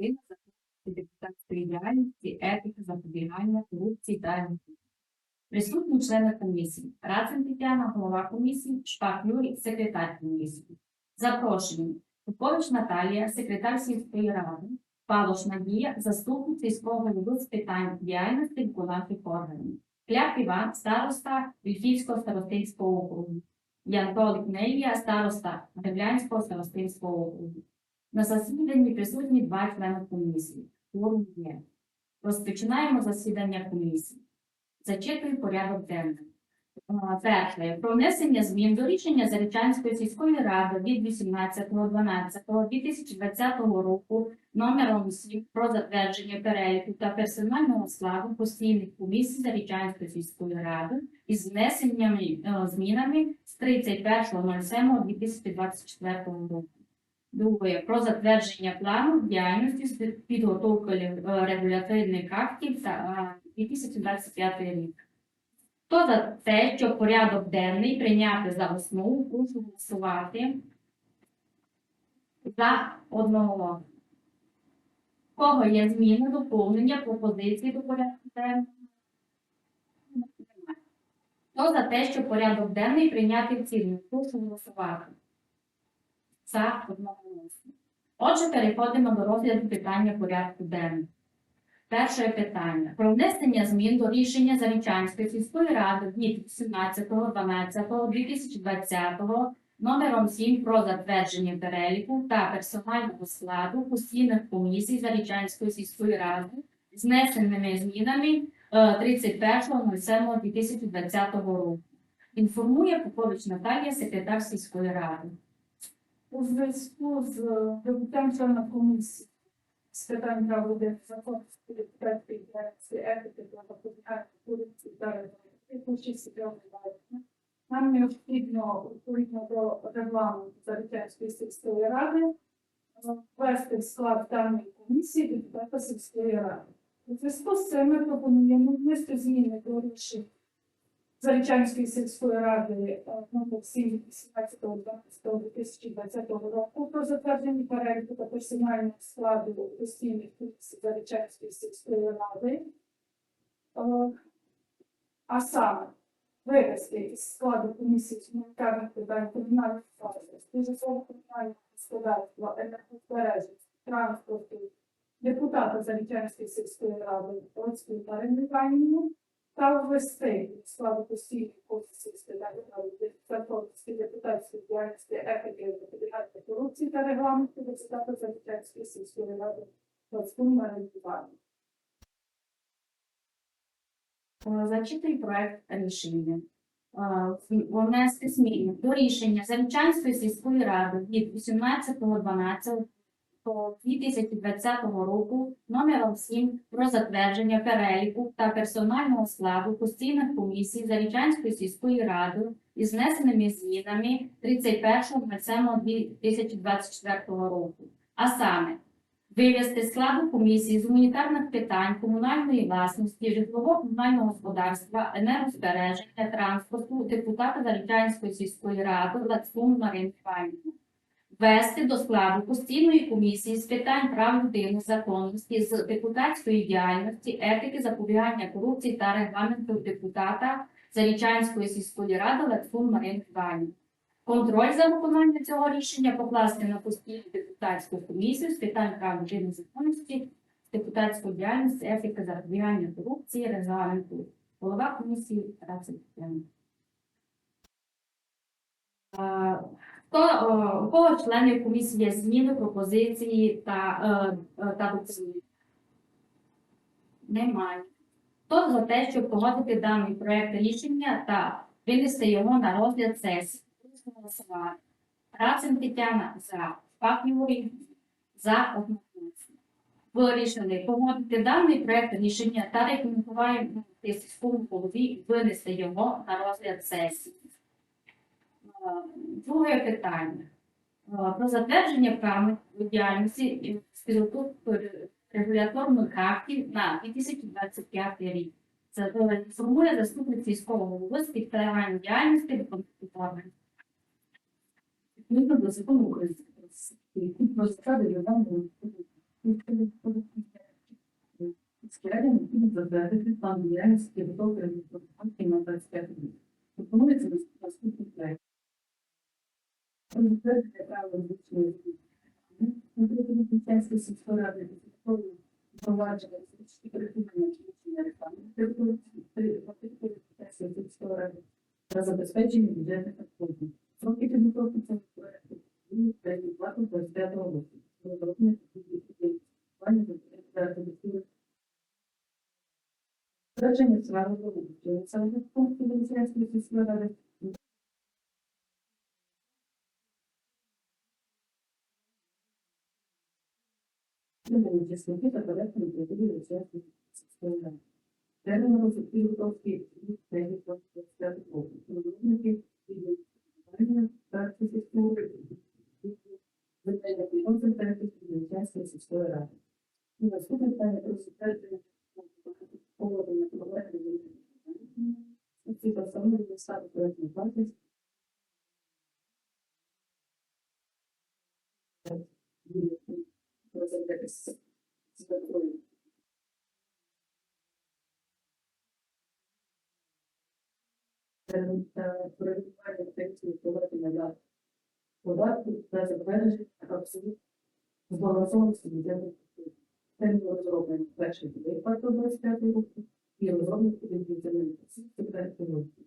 частина законності депутатської діяльності, етики, запобігання, корупції та. Присутні члени комісії. Рацин Тетяна, голова комісії, Шпак Юрій, секретар комісії. Запрошені. Попович Наталія, секретар сільської ради, Павлош Надія, заступник сільського голови з питань діяльності виконавчих органів. Кляп Іван, староста Вільфівського старостинського округу. Янтолик Нелія, староста Греблянського старостинського округу. На засіданні присутні два члени комісії. Форум є. Розпочинаємо засідання комісії. Зачитую порядок денний. Перше. Про внесення змін до рішення Зарічанської сільської ради від 18.12.2020 року номером 7 про затвердження переліку та персонального складу постійних комісій Зарічанської сільської ради із внесеннями е, змінами з 31.07.2024 року. Друге про затвердження плану діяльності з підготовки е, регуляторних актів е, 2025 рік. Хто за те, що порядок денний прийняти за основу, прошу голосувати за одного. Кого є зміни, доповнення, пропозиції до порядку денного? Хто за те, що порядок денний прийняти в цілому, прошу голосувати за одноголосно. Отже, переходимо до розгляду питання порядку денного. Перше питання про внесення змін до рішення Зарічанської сільської ради від 17.12.2020 номером 7 про затвердження переліку та персонального складу постійних комісій Зарічанської сільської ради з внесеними змінами е, 31.07.2020 року. Інформує Попович Наталія, секретар сільської ради. У зв'язку з прибуттям члена комісії з питань прав людини, законності, депутатської етики та запобігання корупції та регламентів, участі Верховної нам необхідно відповідно до регламенту Зарічанської сільської ради е, ввести в склад даної комісії депутата сільської ради. У зв'язку з цим ми пропонуємо внести зміни до рішень Зарічанської сільської ради е, номер 7 18.12.2020 року про затвердження переліку та персонального складу постійних комісій Зарічанської сільської ради. Е, А саме вивести із складу комісії з гуманітарних питань комунальних власності, житлово комунального господарства, енергозбереження, транспорту, депутата Зарічанської сільської ради Олексію Тарину Іванівну, та ввести складу постійних комісій з питань законності депутатської діяльності, етики, запобігання корупції та регламенту депутата Зарічанської сільської ради Іванівну. Е, проект рішення. Е, Внести зміни до рішення Зарічанської сільської ради від 18.12.2020 року номером 7 про затвердження переліку та персонального складу постійних комісій Зарічанської сільської ради із внесеними змінами 31.07.2024 року. А саме Вивести складу комісії з гуманітарних питань, комунальної власності, житлово-комунального господарства, енергозбереження, транспорту, депутата Зарічанської сільської ради Лацкун Марину Іванівну. Ввести до складу постійної комісії з питань прав людини, законності, з депутатської діяльності, етики, запобігання корупції та регламенту депутата Зарічанської сільської ради Лацкун Марину Іванівну. Контроль за виконанням цього рішення покласти на постійну депутатську комісію з питань прав людини законності, депутатської діяльності, етики, запобігання корупції, регламенту. Голова комісії Рацин Тетяна. Е, у кого членів комісії є зміни, пропозиції та, е, е, та доповнення? Немає. Хто за те, щоб погодити даний проект рішення та винести його на розгляд сесії? Голосувати. Тетяна за. Пак за одноголосно. Вирішили погодити даний проект рішення та рекомендуємо сільському голові винести його на розгляд сесії. Е, Друге питання. Е, Про затвердження правил діяльності з підготовки регуляторних на 2025 рік. Це е, інформує заступник сільського голови з підтримання діяльності виконавчих органів. Відповідно до закону України про засади державної Складі необхідно затвердити план діяльності підготовки результатів на 25 рік. Пропонується наступний проект. Затвердити право звичної Наприклад, Пінчанської сільської ради підготовлено впровадження оперативної включення реклами території Пінчанської сільської ради та забезпечення бюджетних надходжень. Сроки підготовки цього проекту будуть третій плату 25 року. Розроблення плані за Враження свого роботи. Саме пункту Венеціанської сільської ради Людини чесники та порядку відповіді Венеціанської сільської ради. Термін розвитку підготовки третій плату 25 року. Розробники відповідання та з метою та тексту проведення на податку та затвердження абсолютно збалансованості бюджетних структур. Термін розроблення перший буде 25 року і буде відповідальний секретар економіки.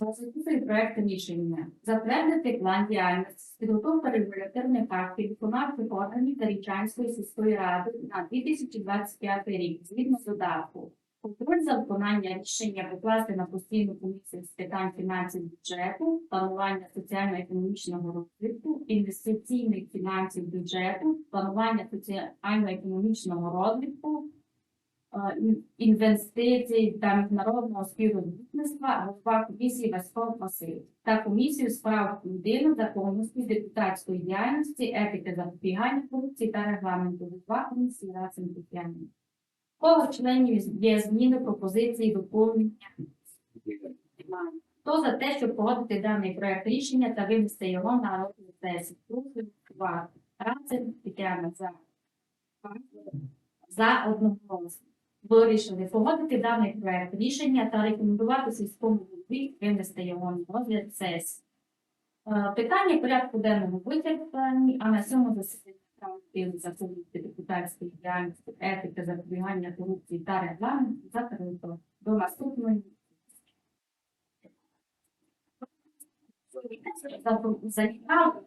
Розробити проект рішення. Затвердити план діяльності, підготовка регуляторних актів виконавчих органів Тарічанської сільської ради на 2025 рік згідно з додатку. Контроль за виконання рішення покласти на постійну комісію з питань фінансів бюджету, планування соціально-економічного розвитку, інвестиційних фінансів бюджету, планування соціально-економічного розвитку, е, інвестицій та міжнародного співробітництва голова комісії Васьков Василь та комісію з прав людини, законності, депутатської діяльності, етики запобігання корупції та регламенту голова комісії Рацин Тетяни. Кого членів є зміни, пропозиції, доповнення? Немає. Хто за те, щоб погодити даний проект рішення та винести його на розгляд сесії? Прошу голосувати. Рацин Тетяна за. За одноголосно. Вирішили погодити даний проект рішення та рекомендувати сільському голові винести його на розгляд сесії. Е, Питання порядку денного вичерпані, а на цьому засіданні правил законів депутатської діяльності, етики, запобігання корупції та регламент закрито. До наступної. Завітав